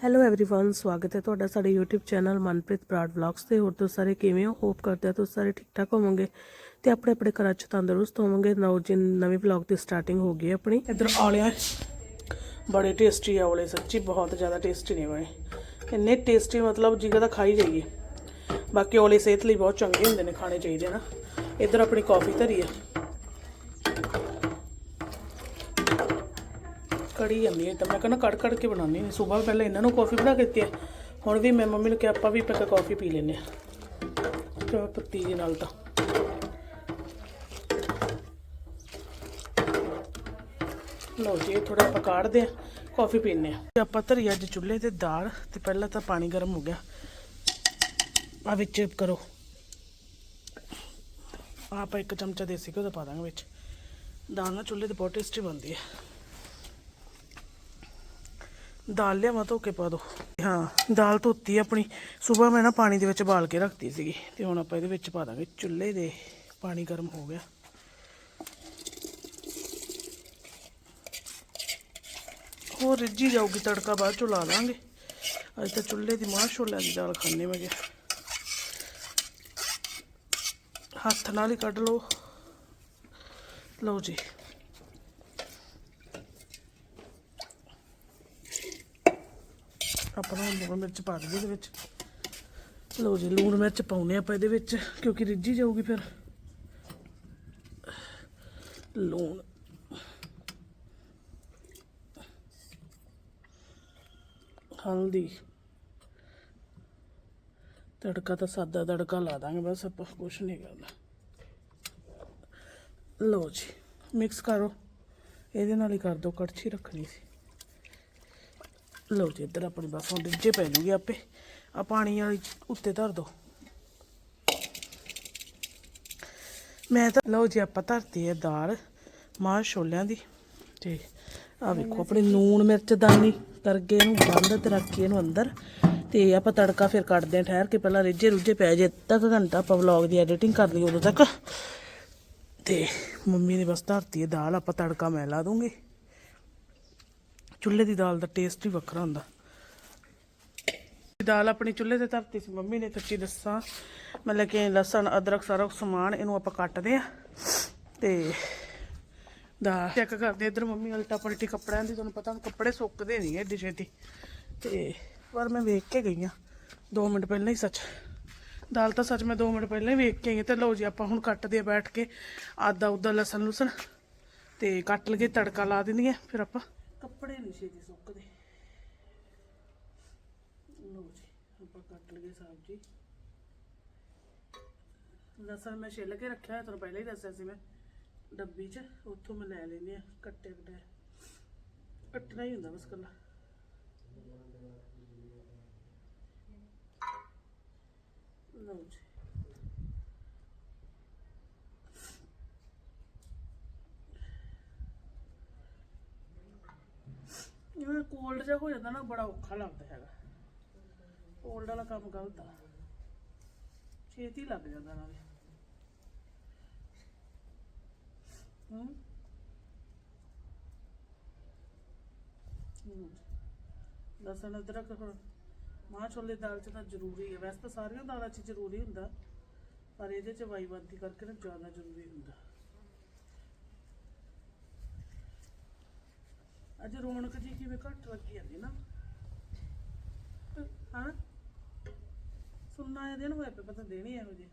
Hello everyone ਸਵਾਗਤ ਹੈ ਤੁਹਾਡਾ ਸਾਡੇ YouTube channel Manpreet Brar vlogs ਤੇ ਹੋਰ ਤੁਸੀਂ ਸਾਰੇ ਕਿਵੇਂ ਹੋ ਹੋਪ ਕਰਦੇ ਹਾਂ ਤੁਸੀਂ ਸਾਰੇ ਠੀਕ ਠਾਕ ਹੋਵੋਗੇ ਤੇ ਆਪਣੇ ਆਪਣੇ ਘਰਾਂ 'ਚ ਤੰਦਰੁਸਤ ਹੋਵੋਗੇ ਨੌ ਜੀ ਨਵੇਂ ਵਲੌਗ ਦੀ ਸਟਾਰਟਿੰਗ ਹੋ ਗਈ ਹੈ ਆਪਣੀ ਇਧਰ ਆਲਿਆ ਬੜੇ ਟੇਸਟੀ ਆਵਲੇ ਸੱਚੀ ਬਹੁਤ ਜ਼ਿਆਦਾ ਟੇਸਟੀ ਨੇ ਬਣੇ ਇੰਨੇ ਟੇਸਟੀ ਮਤਲਬ ਜਿਗਾ ਤਾਂ ਖਾਈ ਜਾਈਏ ਬਾਕੀ ਔਲੇ ਸਿਹਤ ਲਈ ਬਹੁਤ ਚੰਗੇ ਹੁੰਦੇ ਨੇ ਖਾਣੇ ਚਾਹੀਦੇ ਨਾ ਇਧਰ ਆਪਣੀ ਕਾਫੀ ਧਰੀ ਹੈ ਕੜੀ ਜਾਂਦੀ ਹੈ ਤਾਂ ਮੈਂ ਕਹਿੰਦਾ ਕੜ ਕੜ ਕੇ ਬਣਾਉਂਦੀ ਹਾਂ। ਸਵੇਰ ਪਹਿਲਾਂ ਇਹਨਾਂ ਨੂੰ ਕਾਫੀ ਬਣਾ ਕੇ ਦਿੱਤੀ ਹੈ ਹੁਣ ਵੀ ਮੈਂ ਮੰਮੀ ਨੂੰ ਕਿਹਾ, ਆਪਾਂ ਵੀ ਪੱਕਾ ਕਾਫੀ ਪੀ ਲੈਨੇ ਆ ਚਾਹ ਪੱਤੀ ਦੇ ਨਾਲ ਤਾਂ। ਲਓ ਜੀ, ਇਹ ਥੋੜਾ ਆਪਾਂ ਕਾੜਦੇ ਆ ਕਾਫੀ ਪੀਨੇ ਆ ਆਪਾਂ ਧਰੀ ਅੱਜ ਚੁੱਲ੍ਹੇ ਤੇ ਦਾਲ, ਤੇ ਪਹਿਲਾਂ ਤਾਂ ਪਾਣੀ ਗਰਮ ਹੋ ਗਿਆ। ਆ ਵਿੱਚ ਕਰੋ। ਆਪਾਂ ਇੱਕ ਚਮਚਾ ਦੇਸੀ ਘਿਓ ਦਾ ਪਾ ਦਾਂਗੇ ਵਿੱਚ। ਦਾਲ ਨਾ ਚੁੱਲ੍ਹੇ ਤੇ ਬਹੁਤ ਟੇਸਟੀ ਬਣਦੀ ਹੈ। ਦਾਲ ਲਿਆਵਾਂ ਧੋ ਕੇ ਪਾ ਦੋ। ਹਾਂ, ਦਾਲ ਧੋਤੀ ਆਪਣੀ। ਸਵੇਰ ਮੈਂ ਨਾ ਪਾਣੀ ਦੇ ਵਿੱਚ ਬਾਲ ਕੇ ਰੱਖਤੀ ਸੀਗੀ ਤੇ ਹੁਣ ਆਪਾਂ ਇਹਦੇ ਵਿੱਚ ਪਾ ਦਾਂਗੇ ਚੁੱਲ੍ਹੇ ਦੇ। ਪਾਣੀ ਗਰਮ ਹੋ ਗਿਆ। ਹੋਰ ਰਿੱਝੀ ਜਾਊਗੀ, ਤੜਕਾ ਬਾਅਦ ਚੋਂ ਲਾ ਲਾਂਗੇ। ਅੱਜ ਤਾਂ ਚੁੱਲ੍ਹੇ ਦੀ ਮਾਂ ਛੋਲਿਆਂ ਦੀ ਦਾਲ ਖਾਣੇ ਮੈਂ ਕਿਹਾ ਹੱਥ ਨਾਲ ਹੀ ਕੱਢ ਲਓ। ਲਓ ਜੀ। ਆਪਾਂ ਲੂਣ ਮਿਰਚ ਪਾ ਦਈਏ ਇਹਦੇ ਵਿੱਚ। ਲਓ ਜੀ, ਲੂਣ ਮਿਰਚ ਪਾਉਨੇ ਆਪਾਂ ਇਹਦੇ ਵਿੱਚ, ਕਿਉਂਕਿ ਰਿੱਝੀ ਜਾਊਗੀ ਫਿਰ। ਲੂਣ। ਹਲਦੀ। ਤੜਕਾ ਤਾਂ ਸਾਦਾ ਤੜਕਾ ਲਾ ਦਾਂਗੇ ਬਸ, ਆਪਾਂ ਕੁਛ ਨਹੀਂ ਕਰਨਾ। ਲਓ ਜੀ ਮਿਕਸ ਕਰੋ। ਇਹਦੇ ਨਾਲ ਹੀ ਕਰ ਦੋ ਕੜਛੀ ਰੱਖਣੀ ਸੀ। ਲਓ ਜੀ ਇੱਧਰ ਆਪਣੀ ਬਸ ਹੁਣ ਰਿੱਝੇ ਪੈ ਜੂਗੀ ਆਪੇ। ਆ ਪਾਣੀ ਵਾਲੀ ਉੱਤੇ ਧਰ ਦੋ। ਮੈਂ ਤਾਂ ਲਓ ਜੀ ਆਪਾਂ ਧਰਤੀ ਹੈ ਦਾਲ ਮਾਂ ਛੋਲਿਆਂ ਦੀ। ਤੇ ਆ ਵੇਖੋ ਆਪਣੇ ਨੂਣ ਮਿਰਚ ਦਾਨੀ ਕਰਕੇ ਇਹਨੂੰ ਬੰਦ ਤੇ ਰੱਖ ਕੇ ਇਹਨੂੰ ਅੰਦਰ। ਤੇ ਆਪਾਂ ਤੜਕਾ ਫਿਰ ਕੱਢਦੇ ਹਾਂ ਠਹਿਰ ਕੇ ਪਹਿਲਾਂ ਰਿੱਝੇ ਰੁੱਝੇ ਪੈ ਜੇ ਤੱਕ ਘੰਟਾ ਆਪਾਂ ਵਲੌਗ ਦੀ ਐਡੀਟਿੰਗ ਕਰ ਲਈ ਉਦੋਂ ਤੱਕ। ਤੇ ਮੰਮੀ ਨੇ ਬਸ ਧਰਤੀ ਹੈ ਦਾਲ ਆਪਾਂ ਤੜਕਾ ਮੈਂ ਲਾ ਦੂੰਗੀ। ਚੁੱਲ੍ਹੇ ਦੀ ਦਾਲ ਦਾ ਟੇਸਟ ਹੀ ਵੱਖਰਾ ਹੁੰਦਾ। ਦਾਲ ਆਪਣੀ ਚੁੱਲ੍ਹੇ ਤੇ ਧਰਤੀ ਸੀ, ਮੰਮੀ ਨੇ ਸੱਚੀ ਦੱਸਾਂ, ਮਤਲਬ ਕਿ ਲਸਣ, ਅਦਰਕ, ਸਾਰਾ ਸਮਾਨ ਇਹਨੂੰ ਆਪਾਂ ਕੱਟਦੇ ਆ ਤੇ ਦਾ ਚੈੱਕ ਕਰਦੇ ਇਧਰ ਮੰਮੀ ਉਲਟਾ ਪਲਟੀ ਕੱਪੜਿਆਂ ਦੀ ਤੁਹਾਨੂੰ ਪਤਾ ਕੱਪੜੇ ਸੁੱਕਦੇ ਨਹੀਂ ਐਡੀ ਛੇਤੀ। ਤੇ ਪਰ ਮੈਂ ਵੇਖ ਕੇ ਗਈ ਆ 2 ਮਿੰਟ ਪਹਿਲਾਂ ਹੀ ਸੱਚ। ਦਾਲ ਤਾਂ ਸੱਚ ਮੈਂ 2 ਮਿੰਟ ਪਹਿਲਾਂ ਹੀ ਵੇਖ ਕੇ ਆਈ ਹਾਂ ਤੇ ਲਓ ਜੀ ਆਪਾਂ ਹੁਣ ਕੱਟਦੇ ਆ ਬੈਠ ਕੇ ਆਦਾ ਉਦਾ ਲਸਣ ਲੁਸਣ ਤੇ ਕੱਟ ਲਗੇ ਤੜਕਾ ਲਾ ਦਿੰਦੀ ਆ ਫਿਰ ਆਪਾਂ। ਕੱਪੜੇ ਨਹੀਂ ਛੇਤੀ ਸੁੱਕਦੇ। ਲਓ ਜੀ, ਆਪਾਂ ਕੱਟ ਲਗੇ ਸਬਜ਼ੀ। ਲਸਣ ਮੈਂ ਛਿੱਲ ਕੇ ਰੱਖਿਆ ਹੋਇਆ, ਤੁਹਾਨੂੰ ਪਹਿਲਾਂ ਹੀ ਦੱਸਿਆ ਸੀ ਮੈਂ। ਡੱਬੀ 'ਚ, ਉੱਥੋਂ ਮੈਂ ਲੈ ਲੈਨੇ ਆ ਕੱਟੇ ਕਟੇ। ਕੱਟਣਾ ਹੀ ਹੁੰਦਾ ਬਸ ਕੱਲਾ। ਲਓ ਜੀ। ਇਹ ਕੋਲਡ ਜਿਹਾ ਹੋ ਜਾਂਦਾ ਨਾ, ਬੜਾ ਔਖਾ ਲੱਗਦਾ ਹੈਗਾ। ਕੋਲਡ ਵਾਲਾ ਕੰਮ ਗਲਤ ਆ। ਛੇਤੀ ਲੱਗ ਜਾਂਦਾ ਨਾਲੇ। ਹੂੰ? ਹੂੰ। ਲਸਣ ਅਦਰਕ ਹੁਣ, ਮਾਂ ਛੋਲੇ ਦਾਲ ਚ ਤਾਂ ਜ਼ਰੂਰੀ ਹੈ ਵੈਸੇ ਤਾਂ ਸਾਰੀਆਂ ਦਾਲਾਂ ਚ ਜ਼ਰੂਰੀ ਹੁੰਦਾ, ਪਰ ਇਹਦੇ ਚ ਵਾਈਵਾਦੀ ਕਰਕੇ ਨਾ ਜ਼ਿਆਦਾ ਜ਼ਰੂਰੀ ਹੁੰਦਾ। ਅੱਜ ਰੌਣਕ ਜੀ ਕਿਵੇਂ ਘੱਟ ਲੱਗੀ ਜਾਂਦੀ ਨਾ? ਹਾਂ? ਸੁਣਨਾ ਇਹ ਦਿਨ ਹੋਏ ਪਏ ਪਤਾ ਦੇਣੀ ਇਹੋ ਜਿਹੇ।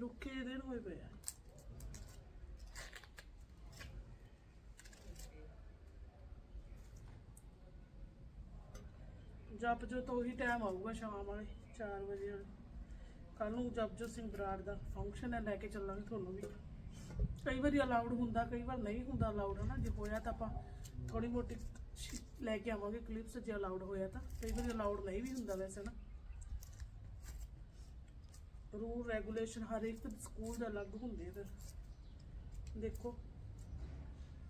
ਰੁੱਖੇ ਦਿਨ ਹੋਏ ਪਏ ਆ। ਜਪ ਜੋ ਤੋਂ ਹੀ ਟਾਈਮ ਆਊਗਾ ਸ਼ਾਮ ਵਾਲੇ 4 ਵਜੇ ਕੱਲ ਨੂੰ ਜਪਜੋਤ ਸਿੰਘ ਬਰਾੜ ਦਾ ਫੰਕਸ਼ਨ ਹੈ, ਲੈ ਕੇ ਚੱਲਾਂਗੇ ਤੁਹਾਨੂੰ ਵੀ। ਕਈ ਵਾਰੀ ਅਲਾਉਡ ਹੁੰਦਾ, ਕਈ ਵਾਰ ਨਹੀਂ ਹੁੰਦਾ ਅਲਾਉਡ ਹਨਾ? ਜੇ ਹੋਇਆ ਤਾਂ ਆਪਾਂ ਥੋੜੀ ਮੋਟੀ ਸ਼- ਲੈ ਕੇ ਆਵਾਂਗੇ ਕਲਿੱਪਸ ਜੇ ਅਲਾਉਡ ਹੋਇਆ ਤਾਂ। ਕਈ ਵਾਰੀ ਅਲਾਉਡ ਨਹੀਂ ਵੀ ਹੁੰਦਾ ਵੈਸੇ ਨਾ ਰੂਲ ਰੈਗੂਲੇਸ਼ਨ ਹਰ ਇੱਕ ਸਕੂਲ ਦਾ ਅਲੱਗ ਹੁੰਦੇ ਆ ਫਿਰ। ਦੇਖੋ,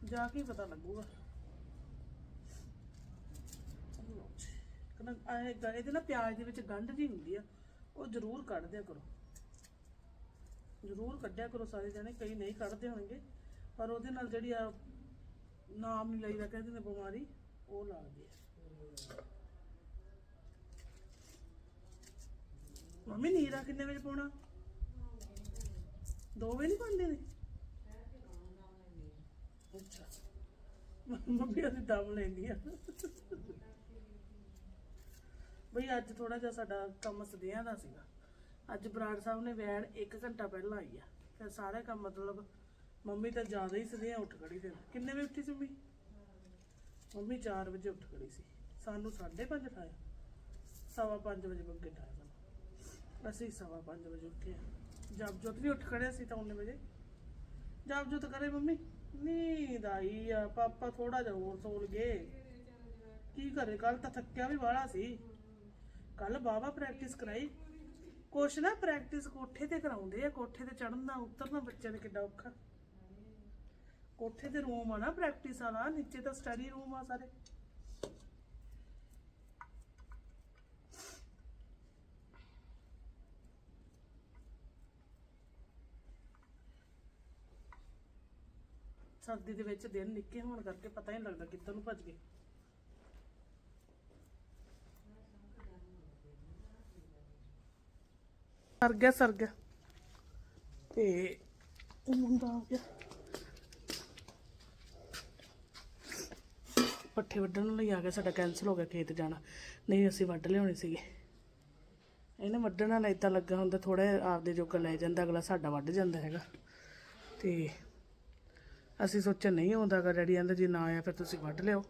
ਜਾ ਕੇ ਹੀ ਪਤਾ ਲੱਗੂਗਾ। ਕਹਿੰਦਾ ਇਹ ਇਹਦੇ ਨਾਲ ਪਿਆਜ਼ ਦੇ ਵਿੱਚ ਗੰਢ ਜੀ ਹੁੰਦੀ ਆ, ਉਹ ਜ਼ਰੂਰ ਕੱਢ ਦਿਆ ਕਰੋ। ਜ਼ਰੂਰ ਕੱਢਿਆ ਕਰੋ ਸਾਰੇ ਜਣੇ, ਕਈ ਨਹੀਂ ਕੱਢਦੇ ਹੋਣਗੇ। ਪਰ ਉਹਦੇ ਨਾਲ ਜਿਹੜੀ ਆ ਨਾਮ ਨਹੀਂ ਲਈਦਾ, ਕਹਿੰਦੇ ਨੇ ਬਿਮਾਰੀ, ਉਹ ਲੱਗਦੀ ਹੈ ਮੰਮੀ, ਨੀਰਾ ਕਿੰਨੇ ਵਜੇ ਪਾਉਣਾ? 2 ਵਜੇ ਨਹੀਂ ਪਾਉਂਦੇ ਨੇ? ਅੱਛਾ। ਮੰਮੀ, ਉਹਦੀ ਦਮ ਲੈਂਦੀ ਆ। ਬਈ, ਅੱਜ ਥੋੜਾ ਜਿਹਾ ਸਾਡਾ ਕੰਮ ਸਦਿਆਂ ਦਾ ਸੀਗਾ। ਅੱਜ ਬਰਾੜ ਸਾਹਿਬ ਨੇ ਵੈਨ 1 ਘੰਟਾ ਪਹਿਲਾਂ ਆਈ ਆ। ਫਿਰ ਸਾਰੇ ਕੰਮ ਮਤਲਬ ਮੰਮੀ ਤਾਂ ਜ਼ਿਆਦਾ ਹੀ ਸਦਿਆਂ ਉੱਠ ਖੜੀ ਫਿਰ ਕਿੰਨੇ ਵਜੇ ਉੱਠੀ ਸੀ ਮੰਮੀ? ਮੰਮੀ 4 ਵਜੇ ਉੱਠ ਖੜੀ ਸੀ। ਸਾਨੂੰ 5:30 ਉਠਾਇਆ। ਸਵਾ ਪੰਜ ਵਜੇ ਬੱਗੇ ਉਠਾਇਆ ਸਾਨੂੰ। ਅਸੀਂ ਸਵਾ ਪੰਜ ਵਜੇ ਉੱਠੇ ਆ। ਜਬ ਜੋਤ ਵੀ ਉੱਠ ਖੜਿਆ ਸੀ ਤਾਂ 19 ਵਜੇ। ਜਬ ਜੋਤ ਕਰੇ ਮੰਮੀ, ਨੀਂਦ ਆਈ ਆ, ਪਾਪਾ ਥੋੜਾ ਜਿਹਾ ਹੋਰ ਸੌਣ ਗਏ ਕੀ ਕਰੇ? ਕੱਲ ਤਾਂ ਥੱਕਿਆ ਵੀ ਵਾਲਾ ਸੀ। ਕੱਲ ਬਾਬਾ ਪ੍ਰੈਕਟਿਸ ਕਰਾਈ। ਕੁਛ ਨਾ ਪ੍ਰੈਕਟਿਸ ਕੋਠੇ ਤੇ ਕਰਾਉਂਦੇ ਆ, ਕੋਠੇ ਤੇ ਚੜਨਾ ਉਤਰਨਾ ਬੱਚਿਆਂ ਨੇ ਕਿੱਡਾ ਔਖਾ। ਕੋਠੇ ਤੇ ਰੂਮ ਆ ਨਾ ਪ੍ਰੈਕਟਿਸ ਵਾਲਾ, ਨੀਚੇ ਤਾਂ ਸਟੱਡੀ ਰੂਮ ਆ ਸਾਰੇ। ਸਰਦੀ ਦੇ ਵਿੱਚ ਦਿਨ ਨਿੱਕੇ ਹੋਣ ਕਰਕੇ ਪਤਾ ਹੀ ਨਹੀਂ ਲੱਗਦਾ ਕਿੱਧਰ ਨੂੰ ਭੱਜ ਗਏ। ਸਰ ਗਿਆ ਸਰ ਗਿਆ। ਤੇ ਉਹ ਮੁੰਡਾ ਆ ਗਿਆ। ਪੱਠੇ ਵੱਢਣ ਲਈ ਆ ਗਿਆ, ਸਾਡਾ ਕੈਨਸਲ ਹੋ ਗਿਆ ਖੇਤ ਜਾਣਾ। ਨਹੀਂ, ਅਸੀਂ ਵੱਢ ਲਿਆਉਣੇ ਸੀਗੇ। ਇਹਨੇ ਵੱਢਣ ਨਾਲ ਇਦਾਂ ਲੱਗਾ ਹੁੰਦਾ ਥੋੜਾ ਆਪਦੇ ਜੋਗਾ ਲੈ ਜਾਂਦਾ, ਅਗਲਾ ਸਾਡਾ ਵੱਢ ਜਾਂਦਾ ਹੈਗਾ। ਤੇ ਅਸੀਂ ਸੋਚਿਆ, ਨਹੀਂ ਆਉਂਦਾ ਗਾ ਡੈਡੀ ਕਹਿੰਦਾ, ਜੀ ਨਾ ਆਇਆ ਫਿਰ ਤੁਸੀਂ ਵੱਢ ਲਿਓ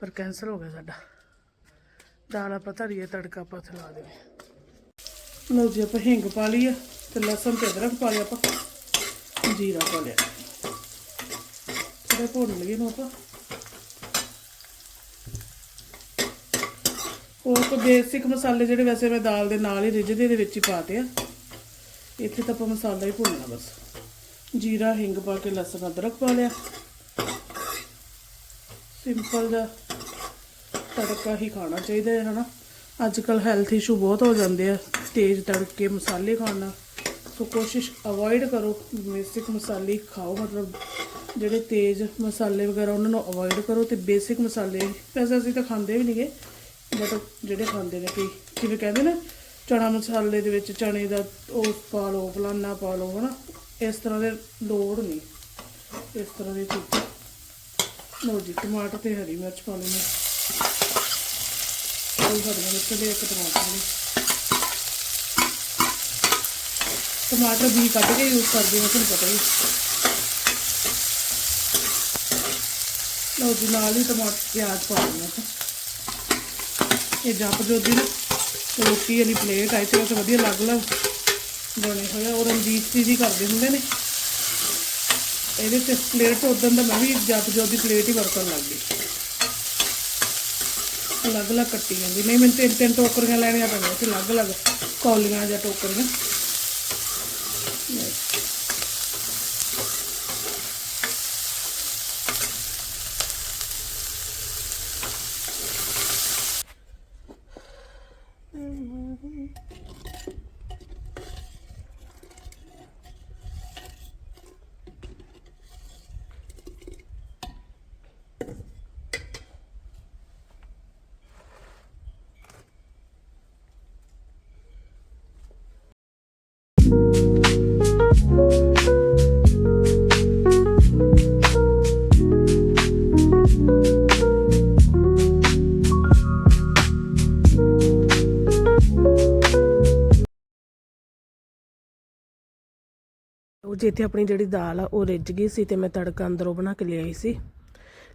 ਪਰ ਕੈਨਸਲ ਹੋ ਗਿਆ ਸਾਡਾ। ਦਾਲ ਆਪਾਂ ਧਰੀਏ ਤੜਕਾ ਆਪਾਂ ਥਲਾ ਦੇਵੇ। ਲਓ ਜੀ ਆਪਾਂ ਹਿੰਗ ਪਾ ਲਈ ਆ ਤੇ ਲਸਣ ਤੇ ਅਦਰਕ ਪਾ ਲਿਆ ਆਪਾਂ। ਜੀਰਾ ਪਾ ਲਿਆ। ਥੋੜਾ ਭੁੰਨ ਲਈਏ ਨੂੰ ਆਪਾਂ। ਹੋਰ ਕੋ ਬੇਸਿਕ ਮਸਾਲੇ ਜਿਹੜੇ ਵੈਸੇ ਮੈਂ ਦਾਲ ਦੇ ਨਾਲ ਹੀ ਰਿੱਝਦੇ ਦੇ ਵਿੱਚ ਹੀ ਪਾਤੇ ਆ। ਇੱਥੇ ਤਾਂ ਆਪਾਂ ਮਸਾਲਾ ਹੀ ਭੁੰਨਣਾ ਬਸ। ਜੀਰਾ, ਹਿੰਗ ਪਾ ਕੇ ਲਸਣ, ਅਦਰਕ ਪਾ ਲਿਆ। ਸਿੰਪਲ ਦਾ ਤੜਕਾ ਹੀ ਖਾਣਾ ਚਾਹੀਦਾ ਹੈ, ਹਨਾ। ਅੱਜ ਕੱਲ ਹੈਲਥ ਇਸ਼ੂ ਬਹੁਤ ਹੋ ਜਾਂਦੇ ਆ। ਤੇਜ਼ ਤੜਕੇ ਮਸਾਲੇ ਖਾਣਾ। ਸੋ ਕੋਸ਼ਿਸ਼ ਅਵੋਇਡ ਕਰੋ ਬੇਸਿਕ ਮਸਾਲੇ ਖਾਓ। ਮਤਲਬ ਜਿਹੜੇ ਤੇਜ਼ ਮਸਾਲੇ ਵਗੈਰਾ ਉਹਨਾਂ ਨੂੰ ਅਵੋਇਡ ਕਰੋ ਤੇ ਬੇਸਿਕ ਮਸਾਲੇ। ਵੈਸੇ ਅਸੀਂ ਤਾਂ ਖਾਂਦੇ ਵੀ ਨਹੀਂਗੇ ਬਟ ਜਿਹੜੇ ਖਾਂਦੇ ਨੇ ਕਈ। ਜਿਵੇਂ ਕਹਿੰਦੇ ਨਾ ਚਣਾ ਮਸਾਲੇ ਦੇ ਵਿੱਚ ਚਣੇ ਦਾ ਉਹ ਪਾ ਲਓ, ਫਲਾਨਾ ਪਾ ਲਓ, ਹਨਾ। ਇਸ ਤਰ੍ਹਾਂ ਦੇ ਲੋੜ ਨਹੀਂ। ਇਸ ਤਰ੍ਹਾਂ ਦੀ ਚੀਜ਼ਾਂ। ਲਓ ਜੀ, ਟਮਾਟਰ ਤੇ ਹਰੀ ਮਿਰਚ ਪਾ ਲੈਣੀ ਦੋ ਹਰੀਆਂ ਮਿਰਚ ਦੇ ਇੱਕ ਟਮਾਟਰ ਦੇ ਟਮਾਟਰ ਵੀ ਕੱਢ ਕੇ ਯੂਜ਼ ਕਰਦੇ ਹਾਂ, ਤੁਹਾਨੂੰ ਪਤਾ ਹੀ ਲਓ ਜੀ ਨਾਲ ਹੀ ਟਮਾਟਰ, ਪਿਆਜ਼ ਪਾ ਦਿੰਦੇ ਹਾਂ ਇਹ ਜੱਪ ਜੋ ਦੀ ਰੋਟੀ ਵਾਲੀ ਪਲੇਟ ਆਈ ਤੇ ਵਧੀਆ ਲੱਗ ਲੱਗ ਬਣੇ ਹੋਏ ਔਰ ਉਹ ਰਣਜੀਤ ਜੀ ਕਰਦੇ ਹੁੰਦੇ ਨੇ। ਇਹਦੇ ਤੇ ਪਲੇਟ ਉਦੋਂ ਦਾ ਮੈਂ ਵੀ ਜੱਪ ਜੋਦੀ ਪਲੇਟ ਹੀ ਵਰਤਣ ਲੱਗ ਗਈ। ਅਲੱਗ-ਅਲੱਗ ਕੱਟੀ ਜਾਂਦੀ। ਨਹੀਂ, ਮੈਨੂੰ ਤਿੰਨ ਤਿੰਨ ਟੋਕਰੀਆਂ ਲੈਣੀਆਂ ਪੈਂਦੀਆਂ ਸੀ, ਅਲੱਗ-ਅਲੱਗ ਕੌਲੀਆਂ ਜਾਂ ਟੋਕਰੀਆਂ। ਜਿੱਥੇ ਆਪਣੀ ਜਿਹੜੀ ਦਾਲ ਆ, ਉਹ ਰਿੱਝ ਗਈ ਸੀ ਤੇ ਮੈਂ ਤੜਕਾ ਅੰਦਰੋਂ ਬਣਾ ਕੇ ਲਿਆਈ ਸੀ।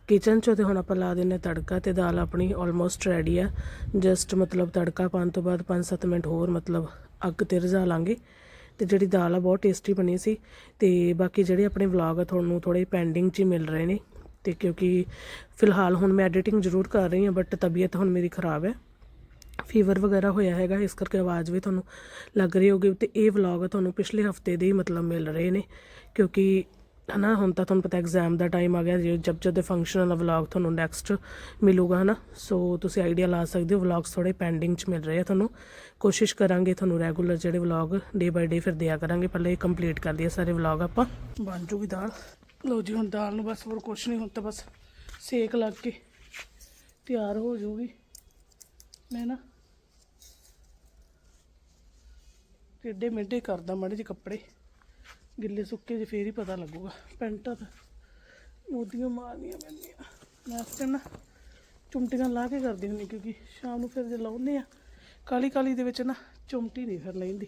ਕਿਚਨ ਚੋਂ ਤੇ ਹੁਣ ਆਪਾਂ ਲਾ ਦਿੰਨੇ ਤੜਕਾ ਤੇ ਦਾਲ ਆਪਣੀ ਆਲਮੋਸਟ ਰੈਡੀ ਆ। ਜਸਟ ਮਤਲਬ ਤੜਕਾ ਪਾਉਣ ਤੋਂ ਬਾਅਦ 5-7 ਮਿੰਟ ਹੋਰ ਮਤਲਬ ਅੱਗ ਤੇ ਰਝਾ ਲਾਂਗੇ। ਤੇ ਜਿਹੜੀ ਦਾਲ ਆ, ਬਹੁਤ ਟੇਸਟੀ ਬਣੀ ਸੀ। ਤੇ ਬਾਕੀ ਜਿਹੜੇ ਆਪਣੇ ਵਲੌਗ ਆ, ਤੁਹਾਨੂੰ ਥੋੜੇ ਪੈਂਡਿੰਗ 'ਚ ਹੀ ਮਿਲ ਰਹੇ ਨੇ। ਤੇ ਕਿਉਂਕਿ ਫਿਲਹਾਲ ਹੁਣ ਮੈਂ ਐਡੀਟਿੰਗ ਜ਼ਰੂਰ ਕਰ ਰਹੀ ਹਾਂ ਬਟ ਤਬੀਅਤ ਹੁਣ ਮੇਰੀ ਖਰਾਬ ਹੈ। ਫੀਵਰ ਵਗੈਰਾ ਹੋਇਆ ਹੈਗਾ, ਇਸ ਕਰਕੇ ਆਵਾਜ਼ ਵੀ ਤੁਹਾਨੂੰ ਲੱਗ ਰਹੀ ਹੋਗੀ ਤੇ ਇਹ ਵਲੌਗ ਤੁਹਾਨੂੰ ਪਿਛਲੇ ਹਫ਼ਤੇ ਦੇ ਹੀ ਮਤਲਬ ਮਿਲ ਰਹੇ ਨੇ, ਕਿਉਂਕਿ ਹਨਾ, ਹੁਣ ਤਾਂ ਤੁਹਾਨੂੰ ਪਤਾ ਐਗਜ਼ਾਮ ਦਾ ਟਾਈਮ ਆ ਗਿਆ, ਜੇ ਜਬ ਜਦ ਦੇ ਫੰਕਸ਼ਨਲ ਵਲੌਗ ਤੁਹਾਨੂੰ ਨੈਕਸਟ ਮਿਲੂਗਾ ਹਨਾ, ਸੋ ਤੁਸੀਂ ਆਈਡੀਆ ਲਾ ਸਕਦੇ ਹੋ ਵਲੌਗਸ ਥੋੜੇ ਪੈਂਡਿੰਗ 'ਚ ਮਿਲ ਰਹੇ ਆ ਤੁਹਾਨੂੰ, ਕੋਸ਼ਿਸ਼ ਕਰਾਂਗੇ ਤੁਹਾਨੂੰ ਰੈਗੂਲਰ ਜਿਹੜੇ ਵਲੌਗ ਡੇ ਬਾਈ ਡੇ ਫਿਰ ਦਿਆ ਕਰਾਂਗੇ, ਪਹਿਲੇ ਇਹ ਕੰਪਲੀਟ ਕਰ ਲਈਏ ਸਾਰੇ ਵਲੌਗ ਆਪਾਂ। ਬਣ ਜੂਗੀ ਦਾਲ। ਲਓ ਜੀ, ਹੁਣ ਦਾਲ ਨੂੰ ਬਸ ਹੋਰ ਕੁਛ ਨਹੀਂ ਹੁਣ ਤਾਂ ਬਸ ਸੇਕ ਲੱਗ ਕੇ ਤਿਆਰ ਹੋ ਜਾਊਗੀ ਮੈਂ ਨਾ ਕਿੱਡੇ ਮੇਢੇ ਕਰਦਾ ਮਾੜੇ ਜਿਹੇ ਕੱਪੜੇ। ਗਿੱਲੇ ਸੁੱਕੇ ਜੇ ਫੇਰ ਹੀ ਪਤਾ ਲੱਗੂਗਾ। ਪੈਂਟਾਂ ਤਾਂ ਮੋਦੀਆਂ ਮਾਰਨੀਆਂ ਪੈਂਦੀਆਂ। ਲਾਸਟ ਟਾਈਮ ਨਾ, ਚੁੰਮਟੀਆਂ ਲਾ ਕੇ ਕਰਦੀ ਹੁੰਦੀ ਕਿਉਂਕਿ ਸ਼ਾਮ ਨੂੰ ਫਿਰ ਜੇ ਲਾਉਂਦੇ ਆ ਕਾਲੀ ਕਾਲੀ ਦੇ ਵਿੱਚ ਨਾ ਚੁੰਮਟੀ ਨਹੀਂ ਫਿਰ ਲੈਂਦੀ।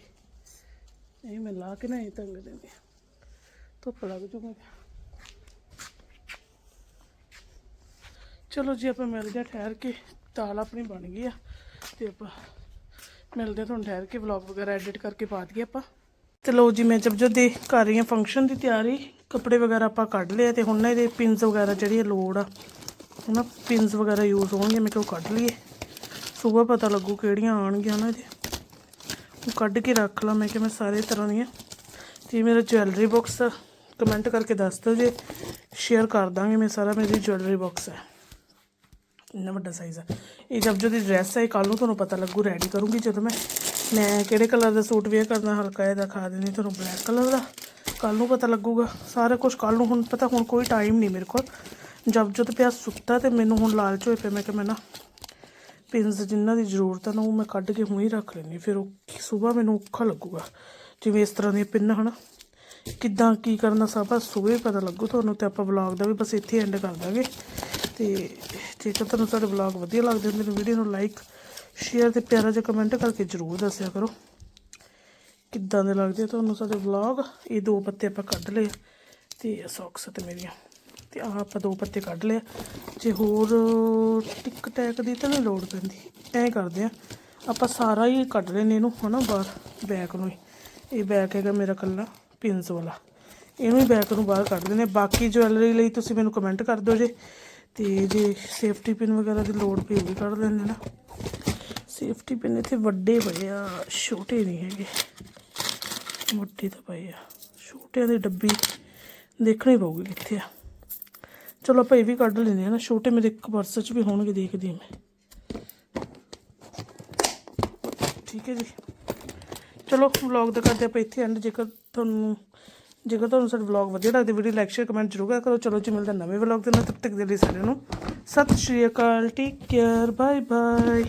ਇਹ ਮੈਂ ਲਾ ਕੇ ਨਾ ਇਹ ਤੰਗ ਦਿੰਦੀ ਆ। ਧੁੱਪ ਲੱਗ ਜੂਗਾ ਚਲੋ ਜੀ, ਆਪਾਂ ਮਿਲਦੇ ਆ ਠਹਿਰ ਕੇ। ਦਾਲ ਆਪਣੀ ਬਣ ਗਈ ਆ ਤੇ ਆਪਾਂ ਮਿਲਦੇ ਆ ਤੁਹਾਨੂੰ ਠਹਿਰ ਕੇ ਵਲੌਗ ਵਗੈਰਾ ਐਡਿਟ ਕਰਕੇ ਪਾ ਦਈਏ ਆਪਾਂ। ਤੇ ਲੋ ਜੀ, ਮੈਂ ਜਬ ਜਦ ਦੇ ਕਰ ਰਹੀ ਹਾਂ ਫੰਕਸ਼ਨ ਦੀ ਤਿਆਰੀ, ਕੱਪੜੇ ਵਗੈਰਾ ਆਪਾਂ ਕੱਢ ਲਏ ਆ ਤੇ ਹੁਣ ਨਾ ਇਹਦੇ ਪਿੰਸ ਵਗੈਰਾ ਜਿਹੜੀ ਲੋੜ ਆ ਹਨਾ ਪਿੰਸ ਵਗੈਰਾ ਯੂਜ਼ ਹੋਣਗੇ, ਮੈਂ ਕਿਹਾ ਉਹ ਕੱਢ ਲਈਏ। ਸਵੇਰ ਪਤਾ ਲੱਗੂ ਕਿਹੜੀਆਂ ਆਣਗੀਆਂ ਨਾ ਇਹਦੇ। ਉਹ ਕੱਢ ਕੇ ਰੱਖ ਲਾਂ, ਮੈਂ ਕਿ ਮੈਂ ਸਾਰੇ ਤਰ੍ਹਾਂ ਦੀਆਂ। ਤੇ ਮੇਰਾ ਜੁਐਲਰੀ ਬਾਕਸ ਕਮੈਂਟ ਕਰਕੇ ਦੱਸ ਦਿਓ ਜੇ ਸ਼ੇਅਰ ਕਰ ਦਾਂਗੇ, ਮੈਂ ਸਾਰਾ ਮੇਰੀ ਜੁਐਲਰੀ ਬਾਕਸ ਹੈ ਇੰਨਾ ਵੱਡਾ ਸਾਈਜ਼ ਆ। ਇਹ ਜਬ ਜੋ ਦੀ ਡਰੈਸ ਹੈ ਕੱਲ ਨੂੰ ਤੁਹਾਨੂੰ ਪਤਾ ਲੱਗੂ ਰੈਡੀ ਕਰੂੰਗੀ ਜਦੋਂ ਮੈਂ। ਮੈਂ ਕਿਹੜੇ ਕਲਰ ਦਾ ਸੂਟ ਵੇਅਰ ਕਰਨਾ, ਹਲਕਾ ਜਿਹਾ ਦਿਖਾ ਦਿੰਦੀ ਤੁਹਾਨੂੰ ਬਲੈਕ ਕਲਰ ਦਾ। ਕੱਲ ਨੂੰ ਪਤਾ ਲੱਗੂਗਾ, ਸਾਰਾ ਕੁਝ ਕੱਲ ਨੂੰ ਹੁਣ ਪਤਾ, ਹੁਣ ਕੋਈ ਟਾਈਮ ਨਹੀਂ ਮੇਰੇ ਕੋਲ। ਜਬ ਜਦ ਪਿਆ ਸੁੱਤਾ ਤੇ ਮੈਨੂੰ ਹੁਣ ਲਾਲਚ ਹੋਏ ਪਿਆ ਮੈਂ ਕਿ ਮੈਂ ਨਾ ਪਿੰਸ ਜਿਨ੍ਹਾਂ ਦੀ ਜ਼ਰੂਰਤ ਆ ਨਾ, ਉਹ ਮੈਂ ਕੱਢ ਕੇ ਹੁਣੇ ਹੀ ਰੱਖ ਲੈਂਦੀ ਫਿਰ ਉਹ ਸਵੇਰ ਮੈਨੂੰ ਔਖਾ ਲੱਗੂਗਾ। ਜਿਵੇਂ ਇਸ ਤਰ੍ਹਾਂ ਦੀਆਂ ਪਿੰਨ ਹਨਾ। ਕਿੱਦਾਂ ਕੀ ਕਰਨਾ, ਸਭ ਸਵੇਰ ਪਤਾ ਲੱਗੂ ਤੁਹਾਨੂੰ ਤੇ ਆਪਾਂ ਵਲੌਗ ਦਾ ਵੀ ਬਸ ਇੱਥੇ ਐਂਡ ਕਰ ਦਾਂਗੇ। ਤੇ ਜੇਕਰ ਤੁਹਾਨੂੰ ਸਾਡੇ ਵਲੌਗ ਵਧੀਆ ਲੱਗਦੇ ਹੁੰਦੇ ਨੇ ਵੀਡੀਓ ਨੂੰ ਲਾਈਕ ਸ਼ੇਅਰ ਤੇ ਪਿਆਰਾ ਜਿਹਾ ਕਮੈਂਟ ਕਰਕੇ ਜ਼ਰੂਰ ਦੱਸਿਆ ਕਰੋ। ਕਿੱਦਾਂ ਦੇ ਲੱਗਦੇ ਆ ਤੁਹਾਨੂੰ ਸਾਡੇ ਵਲੌਗ ਇਹ ਦੋ ਪੱਤੇ ਆਪਾਂ ਕੱਢ ਲਏ ਤੇ ਸੌਕਸ ਤੇ ਮੇਰੀਆਂ। ਤੇ ਆਹ ਆਪਾਂ ਦੋ ਪੱਤੇ ਕੱਢ ਲਏ ਜੇ ਹੋਰ ਟਿਕ ਟੈਕ ਦੀ ਤਾਂ ਨਹੀਂ ਲੋੜ ਪੈਂਦੀ। ਐਂ ਕਰਦੇ ਆ, ਆਪਾਂ ਸਾਰਾ ਹੀ ਕੱਢ ਲੈਨੇ ਇਹਨੂੰ, ਹਨਾ, ਬਾਹਰ ਬੈਕ ਨੂੰ ਹੀ। ਇਹ ਬੈਕ ਹੈਗਾ ਮੇਰਾ ਕੱਲਾ ਪਿੰਸ ਵਾਲਾ। ਇਹਨੂੰ ਹੀ ਬੈਕ ਨੂੰ ਬਾਹਰ ਕੱਢ ਦਿੰਦੇ ਬਾਕੀ ਜਵੈਲਰੀ ਲਈ ਤੁਸੀਂ ਮੈਨੂੰ ਕਮੈਂਟ ਕਰ ਦਿਓ ਜੇ। ਤੇ ਜੇ ਸੇਫਟੀ ਪਿਨ ਵਗੈਰਾ ਦੀ ਲੋੜ ਪਈ ਵੀ ਕੱਢ ਲੈਂਦੇ ਨਾ। ਸੇਫਟੀ ਪਿਨ ਇੱਥੇ ਵੱਡੇ ਪਏ ਆ, ਛੋਟੇ ਨਹੀਂ ਹੈਗੇ। ਵੱਡੇ ਤਾਂ ਪਏ ਆ। ਛੋਟਿਆਂ ਦੀ ਡੱਬੀ ਦੇਖਣੀ ਪਊਗੀ ਕਿੱਥੇ ਆ। ਚਲੋ ਆਪਾਂ ਇਹ ਵੀ ਕੱਢ ਲੈਂਦੇ ਆ ਨਾ, ਛੋਟੇ ਮੇਰੇ ਇੱਕ ਪਰਸ 'ਚ ਵੀ ਹੋਣਗੇ, ਦੇਖਦੀ ਮੈਂ। ਠੀਕ ਹੈ ਜੀ। ਚਲੋ ਵਲੌਗ ਦਾ ਕਰਦੇ ਆਪਾਂ ਇੱਥੇ ਐਂਡ ਜੇਕਰ ਤੁਹਾਨੂੰ ਜੇਕਰ ਤੁਹਾਨੂੰ ਸਾਡਾ ਵਲੌਗ ਵਧੀਆ ਲੱਗਦਾ ਵੀਡੀਓ ਲਾਈਕ ਸ਼ੇਅਰ ਕਮੈਂਟ ਜ਼ਰੂਰ ਕਰੋ। ਚਲੋ ਜੀ, ਮਿਲਦਾ ਨਵੇਂ ਵਲੌਗ ਦੇ ਨਾਲ। ਤਬ ਤੱਕ ਦੇ ਲਈ ਸਾਰਿਆਂ ਨੂੰ ਸਤਿ ਸ਼੍ਰੀ ਅਕਾਲ। Take care bye bye